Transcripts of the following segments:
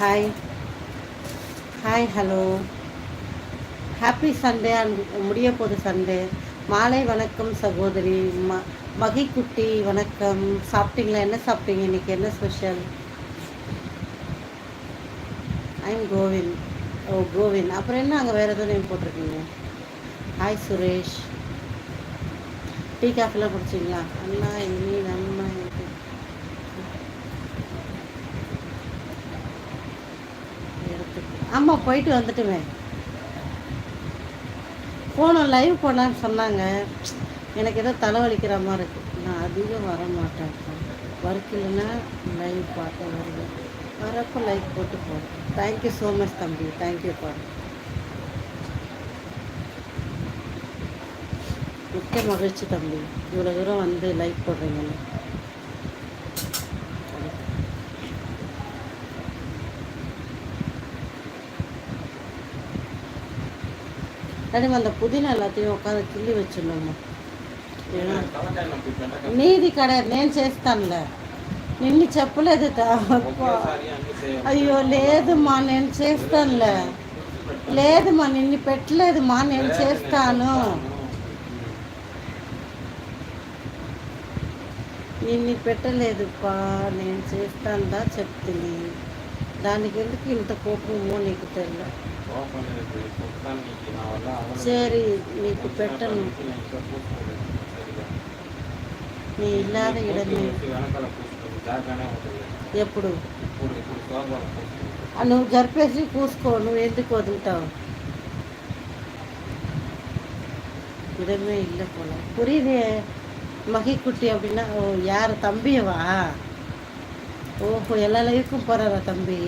Hi hi hello happy Sunday and முடிய போகுது Sunday மாலை வணக்கம் சகோதரி. ம மகிக்குட்டி வணக்கம். சாப்பிட்டீங்களா? என்ன சாப்பிட்டீங்க? இன்னைக்கு என்ன ஸ்பெஷல் ஐம் கோவிந்த் ஓ கோவிந்த் அப்புறம் என்ன அங்கே வேறு எதுவும் நேம் போட்டிருக்கீங்க? ஹாய் சுரேஷ் டீ காஃபிலாம் குடிச்சிங்களா? அண்ணா இனி நான் ஆமாம் போயிட்டு வந்துட்டுவேன் போனோம் லைவ் போனான்னு சொன்னாங்க. எனக்கு ஏதோ தலைவலிக்கிற மாதிரி இருக்குது நான் அதிகம் வர மாட்டேன் ஒர்க் இல்லைன்னா லைவ் பார்க்க வருவேன். வரப்போ லைவ் போட்டு போகிறேன் தேங்க்யூ ஸோ மச் தம்பி. தேங்க்யூப்பா மிக்க மகிழ்ச்சி தம்பி. இவ்வளோ தூரம் வந்து லைக் போடுறீங்கன்னு. ரெடி அந்த புதினா எல்லாத்தையும் ఉకాదు చిల్లి వచ్చున్నాము నీది కడ నేను చేస్తానులే నిన్ను చెప్పలేదు అయ్యో లేదుమా నేను చేస్తానులే లేదుమా నిన్ను పెట్టలేదుమా నేను చేస్తాను నిన్ను పెట్టలేదుప్పా నేను చేస్తానుదా చెప్తుంది దానికి ఎందుకు ఇంత కోపమో నీకు తెలియదు சரி నీకు పెట్టను నీ ఇల్లాద ఇడమే ఎప్పుడు నువ్వు జరిపేసి కూసుకో నువ్వు ఎందుకు వదులుతావు இடமே இல்லை போல புரியுது மகிக்குட்டி அப்படின்னா ஓ யார் தம்பியவா ஓஹோ எல்லா லைவுக்கும் போகிறாரா தம்பி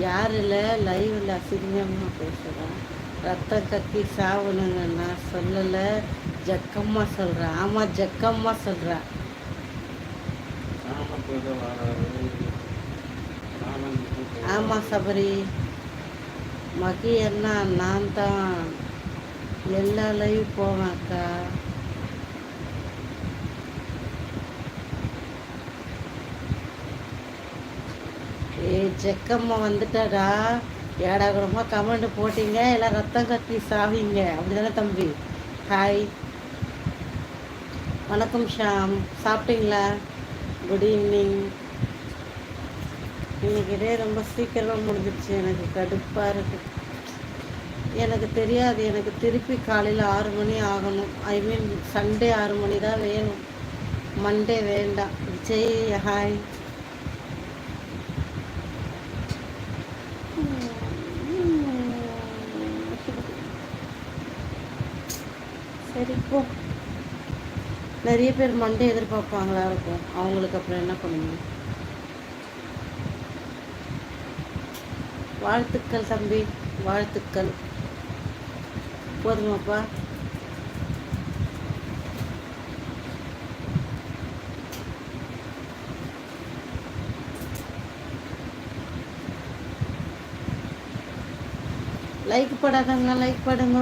யார் இல்லை லைவில் அசிங்கமாக பேசுகிறேன் ரத்தம் கத்தி சாவணுங்க நான் சொல்லலை. ஜக்கம்மா சொல்கிறேன் ஆமாம் ஜக்கம்மா சொல்கிறேன் ஆமாம் சபரி. மகி என்ன நான் தான். எல்லா லைவ் போவேன் அக்கா. ஏ ஜக்கம்மா வந்துட்டாடா. ஏடாகுடமாக கமெண்ட் போட்டீங்க? எல்லாம் ரத்தம் கட்டி சாவிங்க. அப்படிதானே தம்பி? ஹாய் வணக்கம் ஷாம். சாப்பிட்டீங்களா? குட் ஈவினிங் இன்னைக்கு இதே ரொம்ப சீக்கிரமாக முடிஞ்சிடுச்சு எனக்கு கடுப்பாக இருக்கு. எனக்கு தெரியாது. எனக்கு திருப்பி காலையில் ஆறு மணி ஆகணும். ஐ மீன் சண்டே ஆறு மணி தான் வேணும். மண்டே வேண்டாம். ஜெய் ஹாய் சரி போ. நிறைய பேர் மண்டே எதிர்பார்ப்பாங்களா இருக்கும். அவங்களுக்கு அப்புறம் என்ன பண்ணுவீங்க? வாழ்த்துக்கள் தம்பி வாழ்த்துக்கள். போதுமாப்பா. லைக் போடாதவங்க லைக் பண்ணுங்க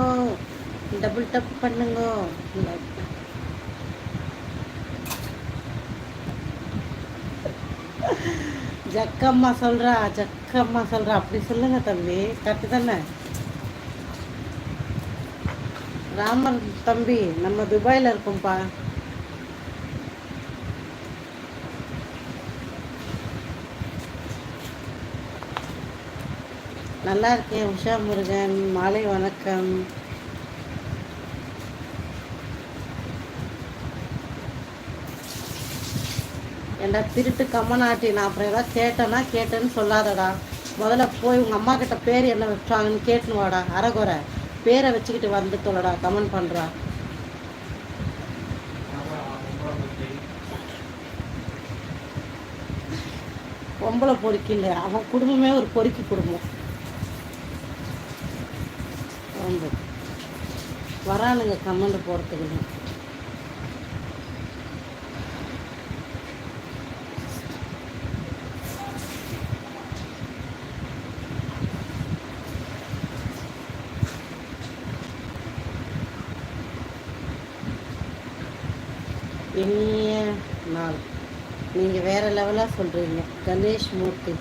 டபுள் டப் பண்ணுங்க ஜக்கம்மா சொல்கிறா ஜக்கம்மா சொல்கிறா அப்படி சொல்லுங்க தம்பி கரெக்டு தானே ராமர் தம்பி நம்ம துபாயில் இருக்கோம்ப்பா நல்லா இருக்கேன் உஷா முருகன் மாலை வணக்கம் ஏண்டா திருட்டு கம்மநாட்டி நான் அப்புறம் ஏதாவது கேட்டேன்னா கேட்டேன்னு சொல்லாதடா. முதல்ல போய் உங்கள் அம்மா கிட்ட பேர் என்ன வச்சாங்கன்னு கேட்டுன்னு வாடா. அறகுறை. பேரை வச்சுக்கிட்டு வந்து தொல்லடா கமெண்ட் பண்ணுறா பொம்பளை பொறுக்கி இல்லை அவன் குடும்பமே ஒரு பொறுக்கி குடும்பம். வரானுங்க கமெண்ட் போகிறதுக்கு இனிய நாள். நீங்கள் வேறு லெவலாக சொல்கிறீங்க கணேஷ் மூர்த்தி.